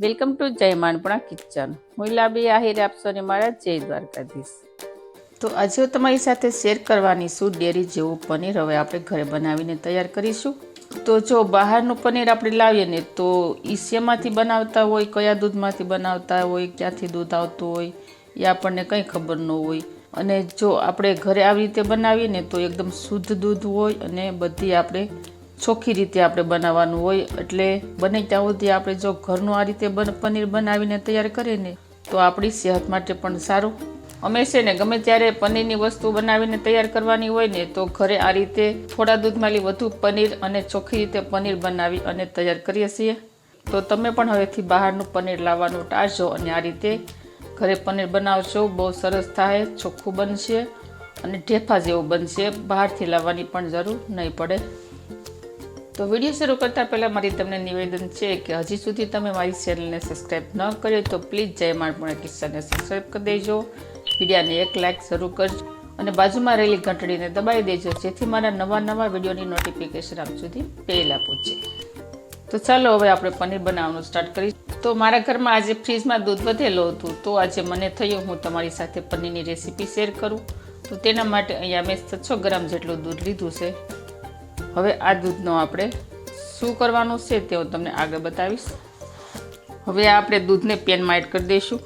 Welcome to જય માનપણા kitchen હું લાબી આહિર આપશો ને મારા જય દ્વારકાધીશ. તો આજે હું તમારી સાથે શેર કરવાની શું ડેરી જેવું પનીર. હવે આપણે ઘરે બનાવીને તૈયાર કરીશું. તો જો બહારનું પનીર આપણે લાવીએ ને, તો એ બનાવતા હોય, કયા દૂધમાંથી બનાવતા હોય, ક્યાંથી દૂધ આવતું હોય, એ આપણને કંઈ ખબર ન હોય. અને જો આપણે ઘરે આવી રીતે બનાવીએ ને, તો એકદમ શુદ્ધ દૂધ હોય અને બધી આપણે ચોખ્ખી રીતે આપણે બનાવવાનું હોય, એટલે બને ત્યાં સુધી આપણે જો ઘરનું આ રીતે પનીર બનાવીને તૈયાર કરીએ ને, તો આપણી સેહત માટે પણ સારું. અમે છે ને, ગમે ત્યારે પનીરની વસ્તુ બનાવીને તૈયાર કરવાની હોય ને, તો ઘરે આ રીતે થોડા દૂધમાંથી વધુ પનીર અને ચોખ્ખી રીતે પનીર બનાવી અને તૈયાર કરીએ છીએ. તો તમે પણ હવેથી બહારનું પનીર લાવવાનું ટાળજો અને આ રીતે ઘરે પનીર બનાવશો, બહુ સરસ થાય, ચોખ્ખું બનશે અને ઢેફા જેવું બનશે. બહારથી લાવવાની પણ જરૂર નહીં પડે. તો વીડિયો શરૂ કરતાં પહેલાં મારી તમને નિવેદન છે કે હજી સુધી તમે મારી ચેનલને સબસ્ક્રાઈબ ન કર્યો તો પ્લીઝ જય માણપુણા કિસ્સાને સબસ્ક્રાઈબ કરી દેજો. વિડીયાને એક લાઇક શરૂ કરજો અને બાજુમાં રહેલી ઘંટડીને દબાવી દેજો, જેથી મારા નવા નવા વિડીયોની નોટિફિકેશન આપ સુધી પહેલાં પહોંચે તો ચાલો હવે આપણે પનીર બનાવવાનું સ્ટાર્ટ કરીએ તો મારા ઘરમાં આજે ફ્રીજમાં દૂધ વધેલું હતું, તો આજે મને થયું હું તમારી સાથે પનીરની રેસીપી શેર કરું. તો તેના માટે અહીંયા મેં છસો ગ્રામ જેટલું દૂધ લીધું છે. હવે આ દૂધનો આપણે શું કરવાનું છે તે હું તમને આગળ બતાવીશ. હવે આપણે દૂધને પેનમાં એડ કરી દઈશું.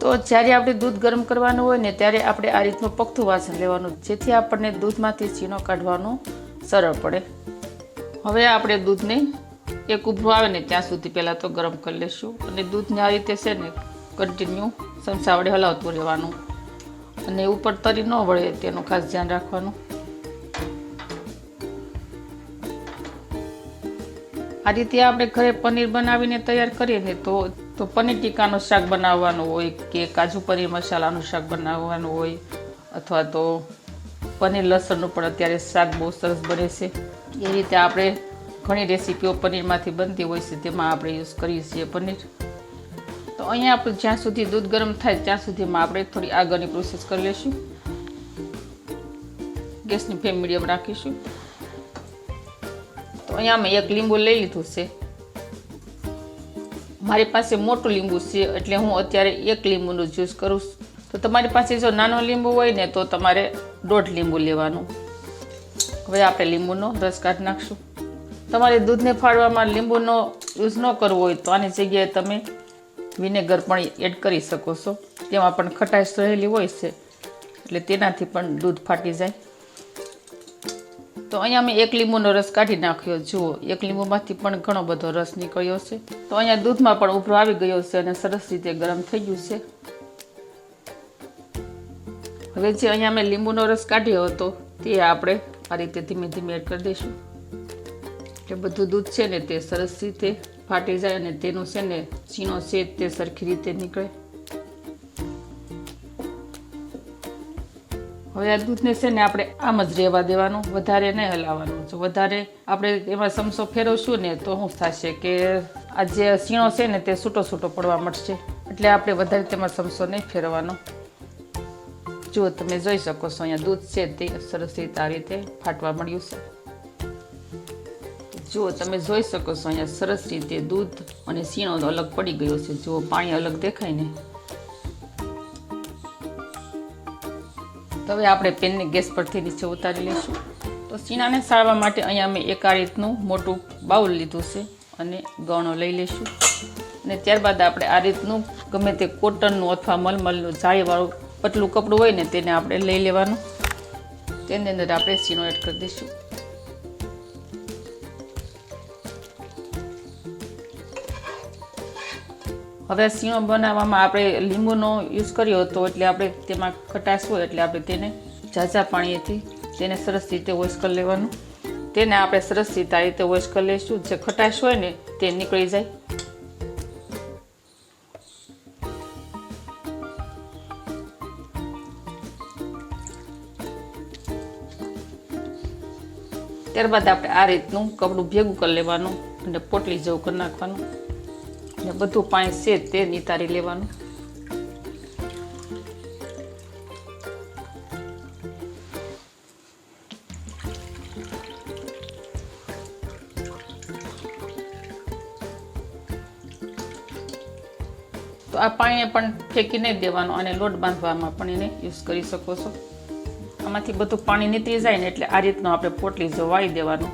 તો જ્યારે આપણે દૂધ ગરમ કરવાનું હોય ને ત્યારે આપણે આ રીતનું પગથું વાસણ લેવાનું, જેથી આપણને દૂધમાંથી ચીનો કાઢવાનો સરળ પડે. હવે આપણે દૂધને એક ઊભો આવે ને ત્યાં સુધી પહેલાં તો ગરમ કરી લઈશું અને દૂધને આ રીતે છે ને કન્ટિન્યુ સંસાવડે હલાવતું રહેવાનું. અને ઉપર તરી ન વળે તેનું ખાસ ધ્યાન રાખવાનું. આ રીતે આપણે ઘરે પનીર બનાવીને તૈયાર કરીએ ને તો તો પનીર ટીકાનું શાક બનાવવાનું હોય કે કાજુ પનીર મસાલાનું શાક બનાવવાનું હોય અથવા તો પનીર લસણનું પણ અત્યારે શાક બહુ સરસ બને છે. એ રીતે આપણે ઘણી રેસીપીઓ પનીરમાંથી બનતી હોય છે, તેમાં આપણે યુઝ કરીએ છીએ પનીર. તો અહીંયા આપણે જ્યાં સુધી દૂધ ગરમ થાય ત્યાં સુધીમાં આપણે થોડી આગળની પ્રોસેસ કરી લઈશું. ગેસની ફ્લેમ મીડિયમ રાખીશું. તો અહીંયા મેં એક લીંબુ લઈ લીધું છે. મારી પાસે મોટું લીંબુ છે એટલે હું અત્યારે એક લીંબુનું જ્યુસ કરું તો તમારી પાસે જો નાનો લીંબુ હોય ને તો તમારે દોઢ લીંબુ લેવાનું. હવે આપણે લીંબુનો રસ કાઢી નાખશું. તમારે દૂધને ફાળવામાં લીંબુનો યુઝ ન કરવો હોય તો આની જગ્યાએ તમે વિનેગર પણ એડ કરી શકો છો. તેમાં પણ ખટાશ રહેલી હોય છે. એટલે તેનાથી પણ દૂધ ફાટી જાય. તો અહીંયા મેં એક લીંબુનો રસ કાઢી નાખ્યો. જુઓ, એક લીંબુમાંથી પણ ઘણો બધો રસ નીકળ્યો છે. તો અહીંયા દૂધમાં પણ ઉભરો આવી ગયો છે અને સરસ રીતે ગરમ થઈ ગયું છે. હવે જે અહીંયા મેં લીંબુનો રસ કાઢ્યો હતો, તે આપણે આ રીતે ધીમે ધીમે એડ કરી દઈશું. એટલે બધું દૂધ છે ને તે સરસ રીતે ફાટી જાય અને તેનું છે ને સીણો છે તે સરખી રીતે નીકળે. હવે આ દૂધને છે ને આપણે આમ જ રહેવા દેવાનું, વધારે નહીં હલાવવાનું. જો વધારે આપણે એમાં સમસો ફેરવશું ને તો શું થશે કે આ જે સીણો છે ને તે છૂટો છૂટો પડવા મળશે એટલે આપણે વધારે તેમાં સમસો નહીં ફેરવવાનો. જો તમે જોઈ શકો છો અહીંયા દૂધ છે તે સરસ રીતે આ રીતે ફાટવા મળ્યું છે. જુઓ, તમે જોઈ શકો છો અહીંયા સરસ રીતે દૂધ અને સીણો અલગ પડી ગયો છે. જુઓ, પાણી અલગ દેખાય ને. હવે આપણે પેનને ગેસ પરથી નીચે ઉતારી લઈશું. તો સીણાને સાળવા માટે અહીંયા મેં એક આ રીતનું મોટું બાઉલ લીધું છે અને ગણો લઈ લઈશું. અને ત્યારબાદ આપણે આ રીતનું ગમે તે કોટનનું અથવા મલમલનું જાળીવાળું પતલું કપડું હોય ને, તેને આપણે લઈ લેવાનું. તેની અંદર આપણે સીણો એડ કરી દઈશું. હવે સીણો બનાવવામાં આપણે લીંબુનો યુઝ કર્યો હતો એટલે આપણે તેમાં ખટાશ હોય એટલે આપણે તેને ઝાઝા પાણીથી તેને સરસ રીતે વોશ કરી લેવાનું. તેને આપણે સરસ રીતે આ રીતે વોશ કરી લઈશું જે ખટાશ હોય ને તે નીકળી જાય. ત્યારબાદ આપણે આ રીતનું કપડું ભેગું કરી લેવાનું અને પોટલી જેવું કરી નાખવાનું. ને બધું પાણી છે તે નિતારી લેવાનું. તો આ પાણીને પણ ફેંકી નહીં દેવાનું અને લોટ બાંધવામાં પણ એને યુઝ કરી શકો છો. આમાંથી બધું પાણી નીતરી જાય ને એટલે આ રીતનો આપણે પોટલી જવાળી દેવાનું.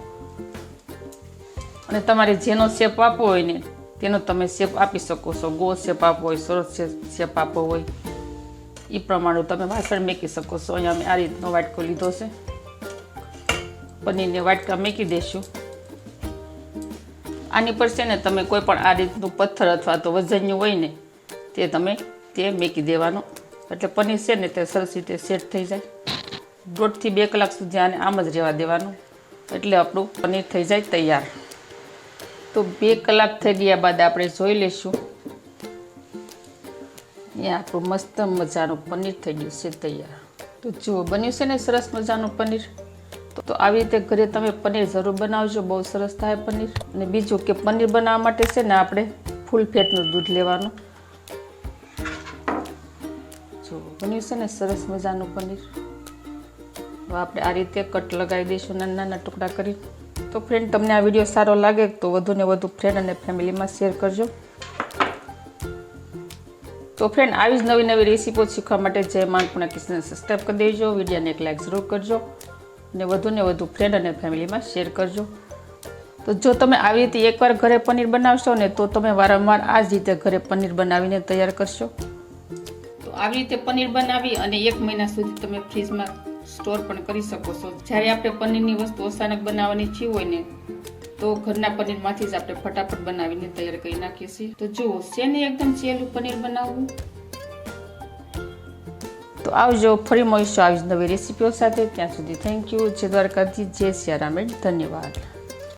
અને તમારે જેનો શેપ આપવો હોય ને તેનો તમે શેપ આપી શકો છો ગોળ શેપ આપવો હોય સરસ શેપ આપવો હોય એ પ્રમાણે તમે વાસણ મેકી શકો છો અહીંયા અમે આ રીતનો વાટકો લીધો છે પનીરને વાટકા મેકી દેશું આની પર છે ને તમે કોઈ પણ આ રીતનું પથ્થર અથવા તો વજનનું હોય ને તે તમે તે મેકી દેવાનું એટલે પનીર છે ને તે સરસ રીતે સેટ થઈ જાય દોઢથી બે કલાક સુધી આને આમ જ રહેવા દેવાનું એટલે આપણું પનીર થઈ જાય તૈયાર તો બે કલાક થઈ ગયા બાદ આપણે જોઈ લઈશું. અહીંયા આપણું મસ્ત મજાનું પનીર થઈ ગયું છે તૈયાર. તો જુઓ, બન્યું છે ને સરસ મજાનું પનીર? તો આવી રીતે ઘરે તમે પનીર જરૂર બનાવજો, બહુ સરસ થાય પનીર. અને બીજું કે પનીર બનાવવા માટે છે ને આપણે ફૂલ ફેટનું દૂધ લેવાનું. જો બન્યું છે ને સરસ મજાનું પનીર. હવે આપણે આ રીતે કટ લગાવી દઈશું નાના નાના ટુકડા કરી તો ફ્રેન્ડ તમને આ વીડિયો સારો લાગે તો વધુને વધુ ફ્રેન્ડ અને ફેમિલીમાં શેર કરજો. તો ફ્રેન્ડ આવી જ નવી નવી રેસીપો શીખવા માટે જય માનપુણા કિશનને સબસ્ક્રાઈબ કરી દેજો વિડીયોને એક લાઈક જરૂર કરજો અને વધુને વધુ ફ્રેન્ડ અને ફેમિલીમાં શેર કરજો. તો જો તમે આવી રીતે એકવાર ઘરે પનીર બનાવશો ને તો તમે વારંવાર આ જ રીતે ઘરે પનીર બનાવીને તૈયાર કરશો. તો આવી રીતે પનીર બનાવી અને એક મહિના સુધી તમે ફ્રીજમાં સ્ટોર પણ કરી શકો છો. જ્યારે આપણે પનીરની વસ્તુ અચાનક બનાવવાની છે હોય ને, તો ઘરના પનીરમાંથી જ આપણે ફટાફટ બનાવીને તૈયાર કરી નાખીએ છીએ. તો જુઓ, શેને એકદમ સહેલું પનીર બનાવવું? તો આવજો, ફરી મળીશું આવી જ નવી રેસીપીઓ સાથે. ત્યાં સુધી થેન્ક યુ જય દ્વારકાથી જય સિયારામ, ધન્યવાદ.